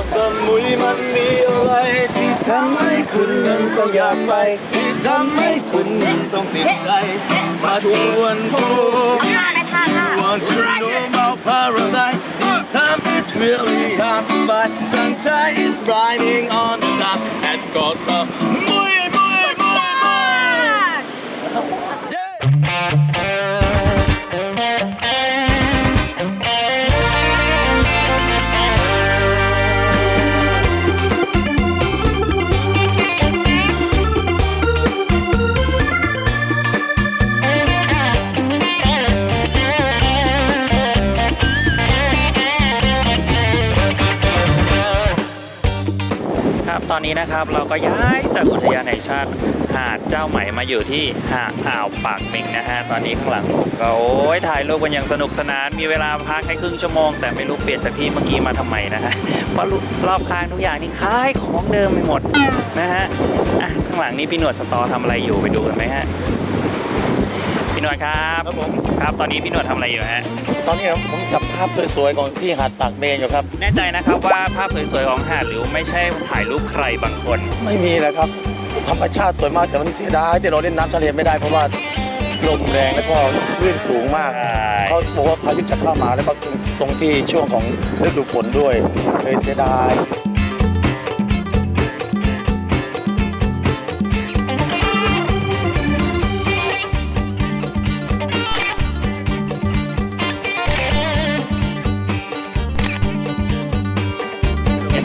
าะสมุยมันมีอะไรที่ทำให้คุณนั้นก็อยากไปที่ทำให้คุณนั้นต้องติดใจ มาชวนพูเอาท่าไหมท่าท่า Want to know about paradise This time is really hard to find Sunshine is shining on the top And goes up นะครับ เราก็ย้ายจากอุทยานแห่งชาติหาดเจ้าไหมมาอยู่ที่หาดอ่าวปากเมงนะฮะตอนนี้ข้างหลังผมก็โอ้ยถ่ายรูปกันอย่างสนุกสนาน มีเวลาพักแค่ครึ่งชั่วโมง แต่ไม่รู้เปลี่ยนจากที่เมื่อกี้มาทำไมนะฮะเพราะรอบข้างทุกอย่างนี่คล้ายของเดิมไปหมดนะฮะอะข้างหลังนี้พี่หนวดสตอทำอะไรอยู่ไปดูกันไหมฮะ พี่หนวดครับครับผมครับตอนนี้พี่หนวดทำอะไรอยู่ฮะตอนนี้ผมจับภาพสวยๆของที่หาดปากเมงอยู่ครับ แน่ใจนะครับว่าภาพสวยๆของหาดหรือไม่ใช่ถ่ายรูปใครบางคน ไม่มีนะครับธรรมชาติสวยมากแต่วันนี้เสียดายที่เราเล่นน้ำทะเลไม่ได้เพราะว่าลมแรงแล้วก็คลื่นสูงมาก ใช่ เขาบอกว่าพายุจะเข้ามาแล้วก็ตรงที่ช่วงของฤดูฝนด้วยเลยเสียดาย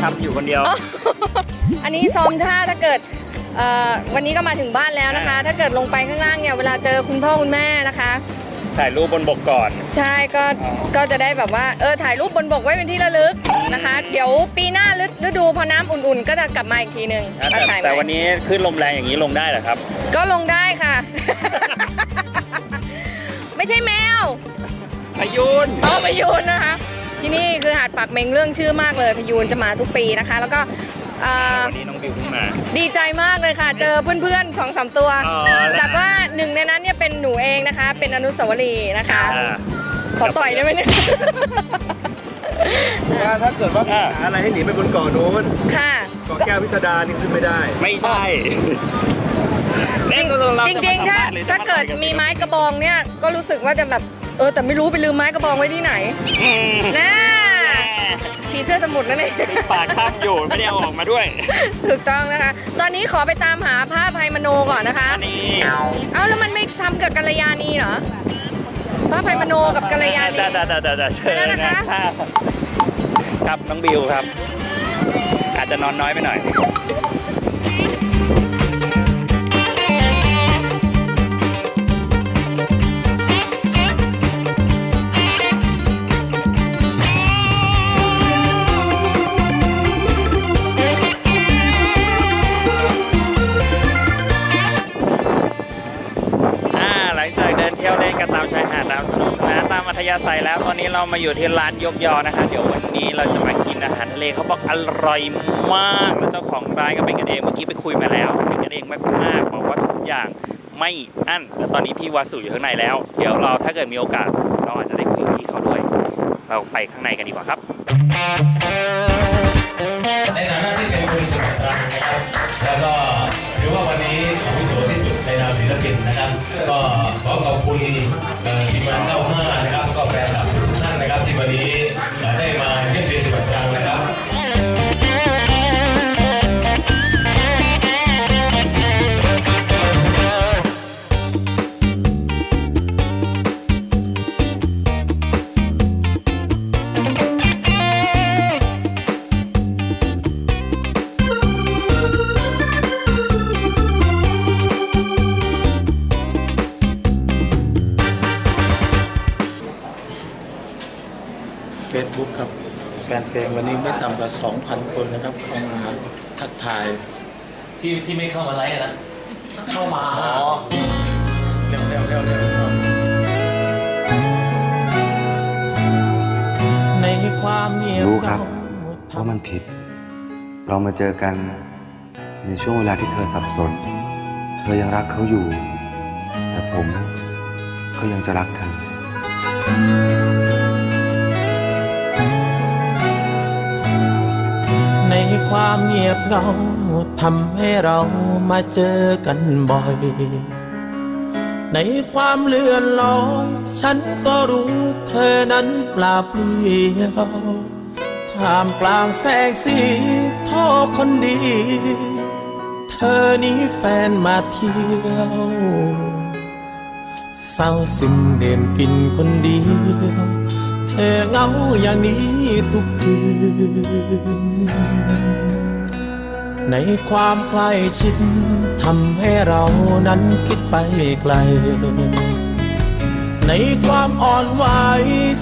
ทำอยู่คนเดียว อันนี้ซ้อมท่าถ้าเกิดเอ่อวันนี้ก็มาถึงบ้านแล้วนะคะอ่าถ้าเกิดลงไปข้างล่างเนี่ยเวลาเจอคุณพ่อคุณแม่นะคะ ถ่ายรูปบนบกก่อน ใช่ก็ก็จะได้แบบว่าเออถ่ายรูปบนบกไว้เป็นที่ระลึกนะคะ เดี๋ยวปีหน้าฤฤดูพอน้ำอุ่นๆ ก็จะกลับมาอีกทีหนึ่งแต่มาถ่ายใหแต่ม่วันนี้ขึ้นลมแรงอย่างนี้ลงได้เหรอครับ ก็ลงได้ค่ะ ไม่ใช่แมว พายุนอ๋อพยูนนะคะ ที่นี่คือหาดปากเมงเรื่องชื่อมากเลยพยูนจะมาทุกปีนะคะ แล้วก็เอ่อวันนี้น้องบิวเพิ่งมา ดีใจมากเลยค่ะ เจอเพื่อนๆสองสามตัวอ๋อแต่ว่าหนึ่งในนั้นเนี่ยเป็นหนูเองนะคะ เป็นอนุสาวรีย์นะคะ อ่า ขอต่อยได้ไหมเนี่ย ถ้าเกิดว่ามีหาอะไรให้หนีไปบนเกาะโน้นค่ะ เกาะแก้วพิสดารนี่ขึ้นไม่ได้ไม่ใช่จริงเอ๊ะเราจจะริงๆ ถ้าสัมภษณ์หรือจะถ้าเกิดต่อยนมีไม้กระบองเนี่ยก็รู้สึกว่าจะแบบ เออแต่ไม่รู้ไปลืมไม้กระบองไว้ที่ไหนอืมน่าผีเสื้อสมุทรนั่นเองปากข้างอยู่ไม่ได้เอาออกมาด้วย ถูกต้องนะคะ ตอนนี้ขอไปตามหาผ้าไพมโนก่อนนะคะอันนี้เอ้าแล้วมันไม่ซ้ำกับกัลยาณีเหรอผ้าไพมโนกับกัลยาณีได้ได้ได้ได้ได้เชิไปแล้วญนะคะครับครับน้องบิวครับ อาจจะนอนน้อยไปหน่อย ยาศัยแล้วตอนนี้เรามาอยู่ที่ร้านยกยอนะคะเดี๋ยววันนี้เราจะมากินอาหารทะเลเขาบอกอร่อยมากแล้วเจ้าของร้านก็เป็นกันเองเมื่อกี้ไปคุยมาแล้วเป็นกันเองมากๆบอกว่าทุกอย่างไม่อั้นแล้วตอนนี้พี่วาสุอยู่ข้างในแล้ว เดี๋ยวเราถ้าเกิดมีโอกาสเราอาจจะได้คุยกับพี่เขาด้วย เราไปข้างในกันดีกว่าครับ ในฐานะที่เป็นคนจังหวัดตรังนะครับแล้วก็ถือว่าวันนี้อาวุโสที่สุด ในนามศิลปินนะครับ ก็ขอขอบคุณทีมงานเก้าห้านะครับแล้วก็แฟนคลับ วันนี้ไม่ต่ำกว่า 2,000 คนนะครับเข้ามาทักทาย ที่ที่ไม่เข้ามาไลฟ์นะ เข้ามาอ๋อเร็วเร็วเร็วเร็วในความเงียบรู้ครับเหงาว่ามันผิด เรามาเจอกันในช่วงเวลาที่เธอสับสน เธอยังรักเขาอยู่ แต่ผมก็ยังจะรักเธอ ความเงียบเงาทำให้เรามาเจอกันบ่อย ในความเลื่อนลอยฉันก็รู้เธอนั้นปลาเปลี่ยวท่ามกลางแสงสีโทอคนดี เธอนี้แฟนมาเที่ยวเศร้าซึมเด่นกินคนเดียว เธอเงาอย่างนี้ทุกคืน ในความใกล้ชิดทำให้เรานั้นคิดไปไกล ในความอ่อนไหว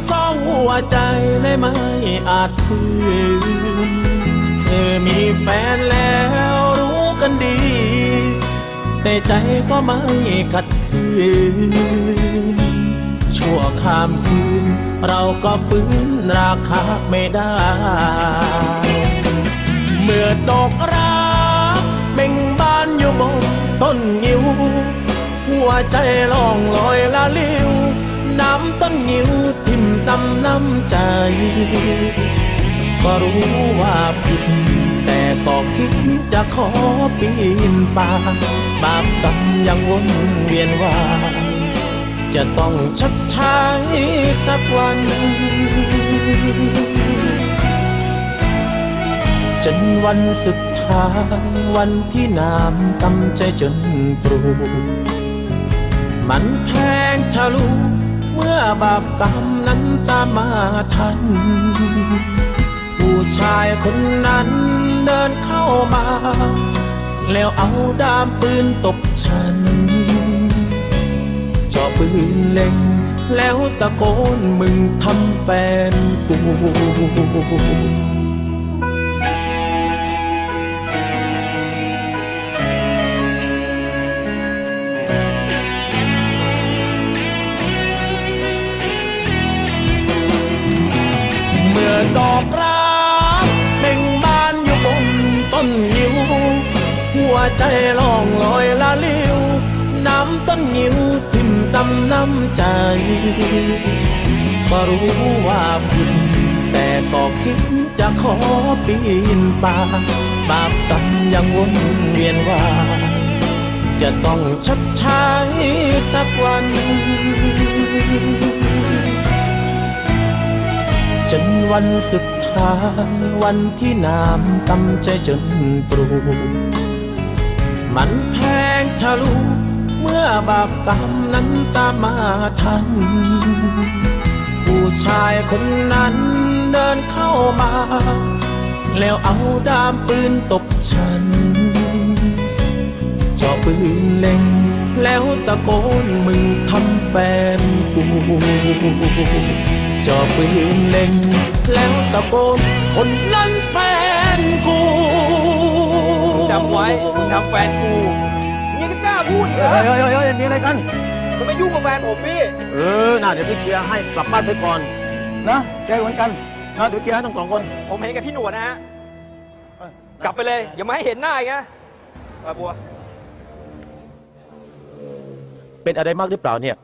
เศร้าหัวใจและไม่อาจฝืนเธอมีแฟนแล้วรู้กันดี แต่ใจก็ไม่ขัดขืน ชั่วข้ามคืน เราก็ฟื้นราคาไม่ได้ เมื่อดอกรักเบ่งบานอยู่บนต้นงิ้ว หัวใจล่องลอยละลิ้ว น้ำต้นงิ้วทิ่มตำน้ำใจ ก็รู้ว่าผิด แต่ก็คิดจะขอปีนป่าบาปกรรมยังวนเวียนว่า จะต้องชดใช้สักวัน จนวันสุดท้ายวันที่น้ำตำใจจนปรูมันแทงทะลุเมื่อบาปกรรมนั้นตามมาทัน ผู้ชายคนนั้นเดินเข้ามา แล้วเอาดามปืนตบฉัน ปืนเล็ง แล้วตะโกนมึงทำแฟนกูเมื่อดอกรักเบ่งบานอยู่บนต้นยิว หัวใจล่องลอยละลิ้ว น้ำต้นยิวำน้ำใจ ก็รู้ว่าผิดแต่ก็คิดจะขอปีนป่าบาปกรรมยังวนเวียนว่ายจะต้องชดใช้สักวันจนวันสุดท้ายวันที่น้ำตำใจจนปรู มันแทงทะลุ เมื่อบาปกรรมนั้นตามมาทัน ผู้ชายคนนั้นเดินเข้ามา แล้วเอาดามปืนตบฉันจาะปืนเล็งแล้วตะโกนมึงทำแฟนกูจาะปืนเล็งแล้วตะโกนคนนั้นแฟนกูจำไว้ทำแฟนกู เฮ้ยเฮ้ยเฮ้ยมีอะไรกัน คุณไม่ยุ่งกับแฟนผมพี่ เออ น่าเดี๋ยวพี่เคลียร์ให้กลับบ้านไปก่อน นะแกเหมือนกันนะเดี๋ยวเคลียร์ให้ทั้งสองคน ผมเห็นกับพี่หนวดนะฮะ กลับไปเลย อย่ามาให้เห็นหน้าอีกนะปลาบัว เป็นอะไรมากหรือเปล่าเนี่ย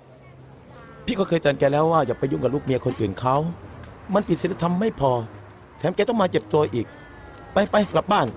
พี่ก็เคยเตือนแกแล้วว่าอย่าไปยุ่งกับลูกเมียคนอื่นเขา มันผิดศีลธรรมไม่พอ แถมแกต้องมาเจ็บตัวอีก ไปไปกลับบ้าน